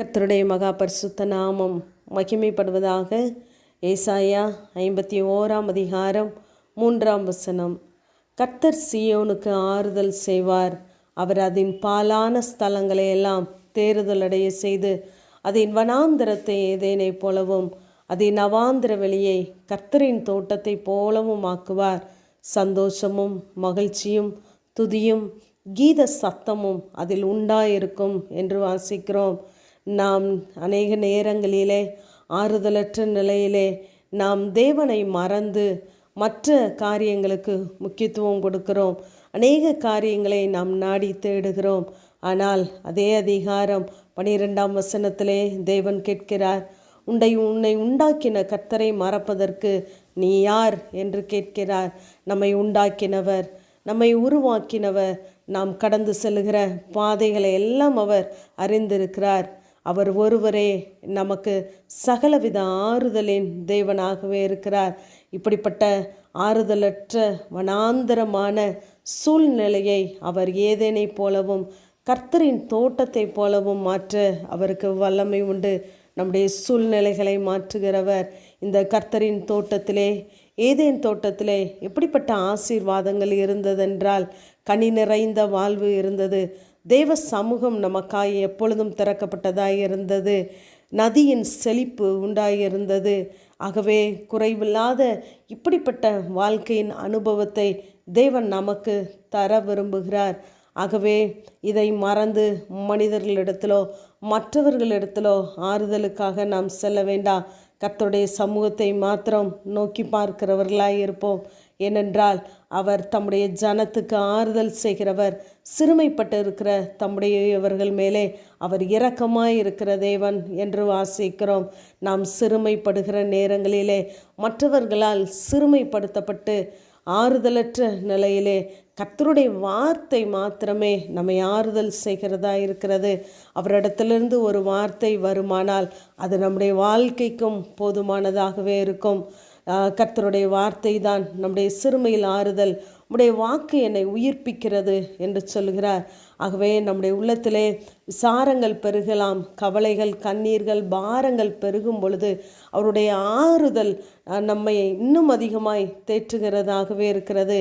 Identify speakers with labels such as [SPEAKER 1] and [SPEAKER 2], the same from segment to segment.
[SPEAKER 1] கர்த்தருடைய மகா பரிசுத்த நாமம் மகிமைப்படுவதாக ஏசாயா ஐம்பத்தி ஓராம் அதிகாரம் மூன்றாம் வசனம். கர்த்தர் சியோனுக்கு ஆறுதல் செய்வார். அவர் அதன் பாலான ஸ்தலங்களை எல்லாம் தேறுதலடைய செய்து அதன் வனாந்திரத்தை ஏதேனைப் போலவும் அதன் அவாந்திர வெளியை கர்த்தரின் தோட்டத்தைப் போலவும் ஆக்குவார். சந்தோஷமும் மகிழ்ச்சியும் துதியும் கீத சத்தமும் அதில் உண்டாயிருக்கும் என்று வாசிக்கிறோம். நாம் அநேக நேரங்களிலே ஆறுதலற்ற நிலையிலே நாம் தேவனை மறந்து மற்ற காரியங்களுக்கு முக்கியத்துவம் கொடுக்கிறோம். அநேக காரியங்களை நாம் நாடி தேடுகிறோம். ஆனால் அதே அதிகாரம் பனிரெண்டாம் வசனத்திலே தேவன் கேட்கிறார் உண்டை உன்னை உண்டாக்கின கர்த்தரை மறப்பதற்கு நீ யார்? என்று கேட்கிறார். நம்மை உண்டாக்கினவர் நம்மை உருவாக்கினவர் நாம் கடந்து செல்கிற பாதைகளை எல்லாம் அவர் அறிந்திருக்கிறார். அவர் ஒருவரே நமக்கு சகலவித ஆறுதலின் தேவனாகவே இருக்கிறார். இப்படிப்பட்ட ஆறுதலற்ற வனாந்தரமான சூழ்நிலையை அவர் ஏதேனை போலவும் கர்த்தரின் தோட்டத்தை போலவும் மாற்ற அவருக்கு வல்லமை உண்டு. நம்முடைய சூழ்நிலைகளை மாற்றுகிறவர் இந்த கர்த்தரின் தோட்டத்திலே ஏதேன் தோட்டத்திலே எப்படிப்பட்ட ஆசீர்வாதங்கள் இருந்ததென்றால் கனி நிறைந்த வாழ்வு இருந்தது. தேவ சமூகம் நமக்காய் எப்பொழுதும் திறக்கப்பட்டதாக இருந்தது நதியின் செழிப்பு உண்டாயிருந்தது. ஆகவே குறைவில்லாத இப்படிப்பட்ட வாழ்க்கையின் அனுபவத்தை தேவன் நமக்கு தர விரும்புகிறார். ஆகவே இதை மறந்து மனிதர்களிடத்திலோ மற்றவர்களிடத்திலோ ஆறுதலுக்காக நாம் செல்ல வேண்டாம். கர்த்தருடைய சமூகத்தை மாத்திரம் நோக்கி பார்க்கிறவர்களாய் இருப்போம். ஏனென்றால் அவர் தம்முடைய ஜனத்துக்கு ஆறுதல் செய்கிறவர் சிறுமைப்பட்டு இருக்கிற தம்முடையவர்கள் மேலே அவர் இரக்கமாய் இருக்கிற தேவன் என்று வாசிக்கிறோம். நாம் சிறுமைப்படுகிற நேரங்களிலே மற்றவர்களால் சிறுமைப்படுத்தப்பட்டு ஆறுதலற்ற நிலையிலே கத்தருடைய வார்த்தை மாத்திரமே நம்மை ஆறுதல் செய்கிறதா இருக்கிறது அவரிடத்திலிருந்து ஒரு வார்த்தை வருமானால் அது நம்முடைய வாழ்க்கைக்கும் போதுமானதாகவே இருக்கும். கர்த்தருடைய வார்த்தை தான் நம்முடைய சிறுமையில் ஆறுதல். உடைய வாக்கு என்னை உயிர்ப்பிக்கிறது என்று சொல்கிறார். ஆகவே நம்முடைய உள்ளத்திலே விசாரங்கள் பெருகலாம். கவலைகள் கண்ணீர்கள் பாரங்கள் பெருகும் பொழுது அவருடைய ஆறுதல் நம்மை இன்னும் அதிகமாய் தேற்றுகிறதாகவே இருக்கிறது.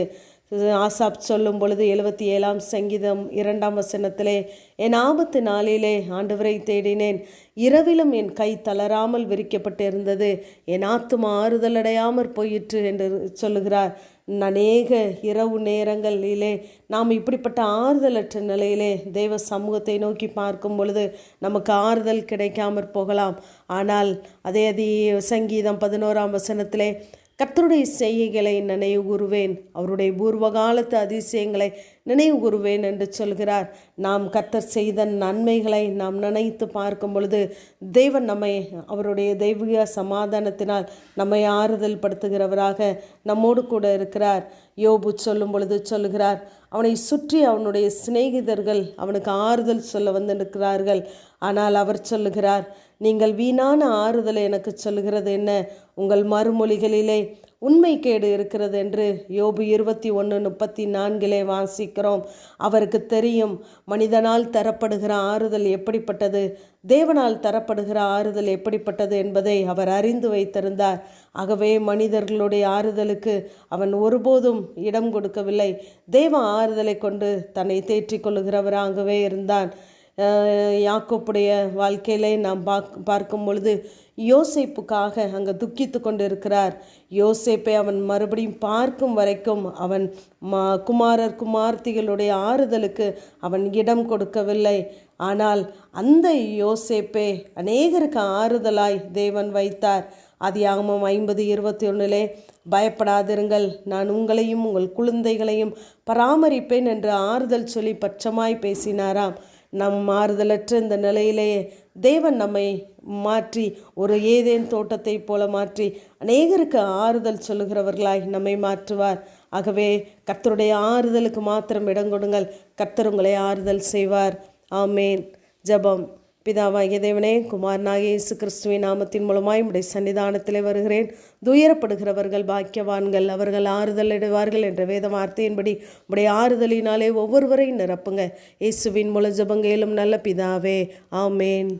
[SPEAKER 1] ஆசாப் சொல்லும் பொழுது எழுபத்தி ஏழாம் சங்கீதம் இரண்டாம் வசனத்திலே என் ஆபத்து நாளிலே ஆண்டவரை தேடினேன். இரவிலும் என் கை தளராமல் விரிக்கப்பட்டிருந்தது. என் ஆத்துமா ஆறுதலடையாமற் போயிற்று என்று சொல்லுகிறார். அநேக இரவு நேரங்களிலே நாம் இப்படிப்பட்ட ஆறுதலற்ற நிலையிலே தெய்வ சமூகத்தை நோக்கி பார்க்கும் பொழுது நமக்கு ஆறுதல் கிடைக்காமற் போகலாம். ஆனால் அதே அதே சங்கீதம் பதினோராம் வசனத்திலே கர்த்தருடைய செய்கைகளை நினைவு கூறுவேன் அவருடைய பூர்வகாலத்து அதிசயங்களை நினைவு கூறுவேன் என்று சொல்கிறார். நாம் கர்த்தர் செய்த நன்மைகளை நாம் நினைத்து பார்க்கும் பொழுது தெய்வன் நம்மை அவருடைய தெய்வீக சமாதானத்தினால் நம்மை ஆறுதல் படுத்துகிறவராக நம்மோடு கூட இருக்கிறார். யோபு சொல்லும் பொழுது சொல்கிறார் அவனை சுற்றி அவனுடைய சிநேகிதர்கள் அவனுக்கு ஆறுதல் சொல்ல வந்து நிற்கிறார்கள் ஆனால் அவர் சொல்லுகிறார் நீங்கள் வீணான ஆறுதலை எனக்கு சொல்கிறது என்ன? உங்கள் மறுமொழிகளிலே உண்மை கேடு இருக்கிறது என்று யோபு இருபத்தி ஒன்று முப்பத்தி நான்கிலே வாசிக்கிறோம். அவருக்கு தெரியும் மனிதனால் தரப்படுகிற ஆறுதல் எப்படிப்பட்டது? தேவனால் தரப்படுகிற ஆறுதல் எப்படிப்பட்டது என்பதை அவர் அறிந்து வைத்திருந்தார். ஆகவே மனிதர்களுடைய ஆறுதலுக்கு அவன் ஒருபோதும் இடம் கொடுக்கவில்லை. தேவ ஆறுதலை கொண்டு தன்னை தேற்றிக் கொள்ளுகிறவராகவே இருந்தான். யாக்கோப்புடைய வாழ்க்கையிலே நாம் பாக் பார்க்கும் பொழுது யோசேப்புக்காக அங்கே துக்கித்து கொண்டு இருக்கிறார் யோசேப்பை அவன் மறுபடியும் பார்க்கும் வரைக்கும் அவன் மா குமாரர் குமார்த்திகளுடைய ஆறுதலுக்கு அவன் இடம் கொடுக்கவில்லை. ஆனால் அந்த யோசேப்பே அநேகருக்கு ஆறுதலாய் தேவன் வைத்தார். அதியாகமம் ஐம்பது இருபத்தி ஒன்றிலே பயப்படாதிருங்கள் நான் உங்களையும் உங்கள் குழந்தைகளையும் பராமரிப்பேன் என்று ஆறுதல் சொல்லி பட்சமாய் பேசினாராம். நம் மாறுதலற்ற இந்த நிலையிலேயே தேவன் நம்மை மாற்றி ஒரு ஏதேன் தோட்டத்தை போல மாற்றி அநேகருக்கு ஆறுதல் சொல்லுகிறவர்களாய் நம்மை மாற்றுவார். ஆகவே கர்த்தருடைய ஆறுதலுக்கு மாத்திரம் இடம் கொடுங்கள். கர்த்தர் உங்களை ஆறுதல் செய்வார். ஆமேன். ஜபம். பிதாவாகிய தேவனே குமாரனாக இயேசு கிறிஸ்துவின் நாமத்தின் மூலமாய் உடைய சன்னிதானத்தில் வருகிறேன். துயரப்படுகிறவர்கள் பாக்கியவான்கள் அவர்கள் ஆறுதல் இடுவார்கள் என்ற வேத வார்த்தையின்படி உடைய ஆறுதலினாலே ஒவ்வொருவரையும் நிரப்புங்க. இயேசுவின் மூல ஜபங்கையிலும் நல்ல பிதாவே ஆமேன்.